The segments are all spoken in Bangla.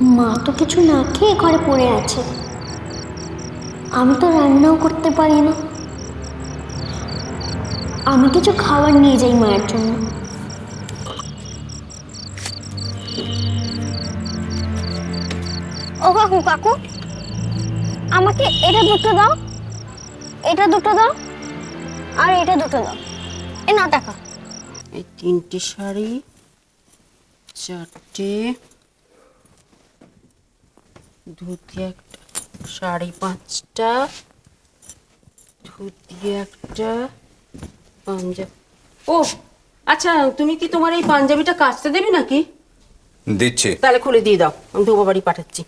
মা তো কিছু না খেয়ে ঘরে পড়ে আছে। আমি তো রান্নাও করতে পারি না। আমি কিছু খাবার নিয়ে যাই মায়ের জন্য। ও কাকু কাকু আমাকে এটা দুটো দাও। এটা দুটো দাও আর এটা দুটো দাও। এ না টাকা এই তিনটে শাড়ি চারটে ধুতি একটা শাড়ি পাঁচটা। ধুতি একটা পাঞ্জাবি। ও আচ্ছা তুমি কি তোমার এই পাঞ্জাবিটা কাচতে দেবে নাকি? দিচ্ছি। তাহলে খুলে দিয়ে দাও আমি ধোবা বাড়ি পাঠাচ্ছি।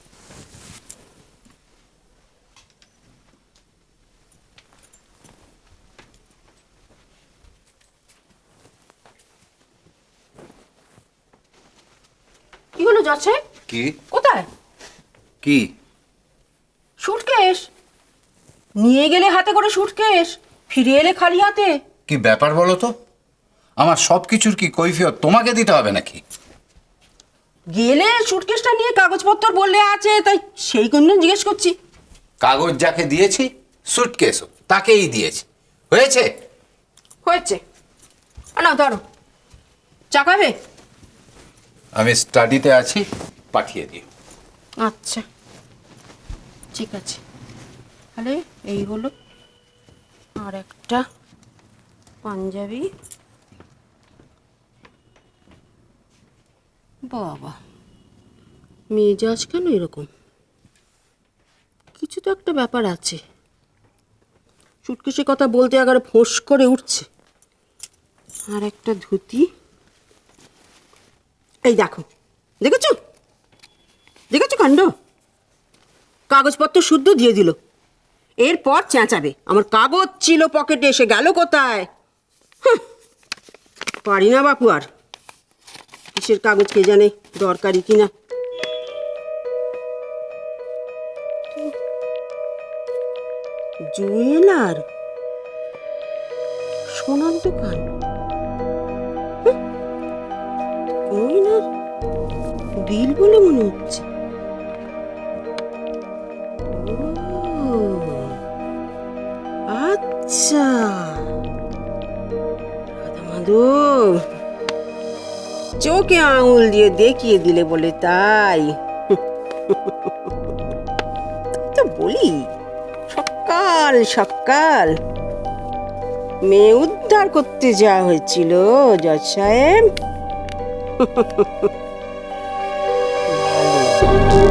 কি হলো যাচ্ছে কি? কোথায়? কি? সুটকেস নিয়ে গেলে হাতে করে সুটকেস ফিরে এলে খালি হাতে। কি ব্যাপার বলো তো? আমার সব কিছুর কি কৈফিয়ত তোমাকে দিতে হবে নাকি? গেলে সুটকেসটা নিয়ে কাগজপত্র বললে আছে তাই সেই জন্য জিজ্ঞেস করছি। কাগজ যাকে দিয়েছি সুটকেসও তাকেই দিয়েছি। হয়েছে? হয়েছে। না ধরো। চা খাবে? আমি স্টাডিতে আছি পাঠিয়ে দিও। আচ্ছা। ঠিক আছে। তাহলে এই হলো। আর একটা পাঞ্জাবি। বাবা মেজাজ কেন এরকম? কিছু তো একটা ব্যাপার আছে। সুটকেসের কথা বলতে আগে ফোঁস করে উঠছে। আর একটা ধুতি। এই দেখো, দেখেছ? দেখেছ কাণ্ড? কাগজপত্র শুদ্ধ দিয়ে দিল। এরপর চেঁচাবে। আমার কাগজ ছিল পকেটে এসে গেল কোথায়? পারি না বাপু আর। কিসের কাগজ কে জানে দরকারি কিনা। জুয়েলার? সোনার দোকান বিল বলে মনে হচ্ছে। আচ্ছা। চোখে আঙুল দিয়ে দেখিয়ে দিলে বলে তাই তো বলি, সকাল সকাল। মেয়ে উদ্ধার করতে যাওয়া হয়েছিল, জজ সাহেব।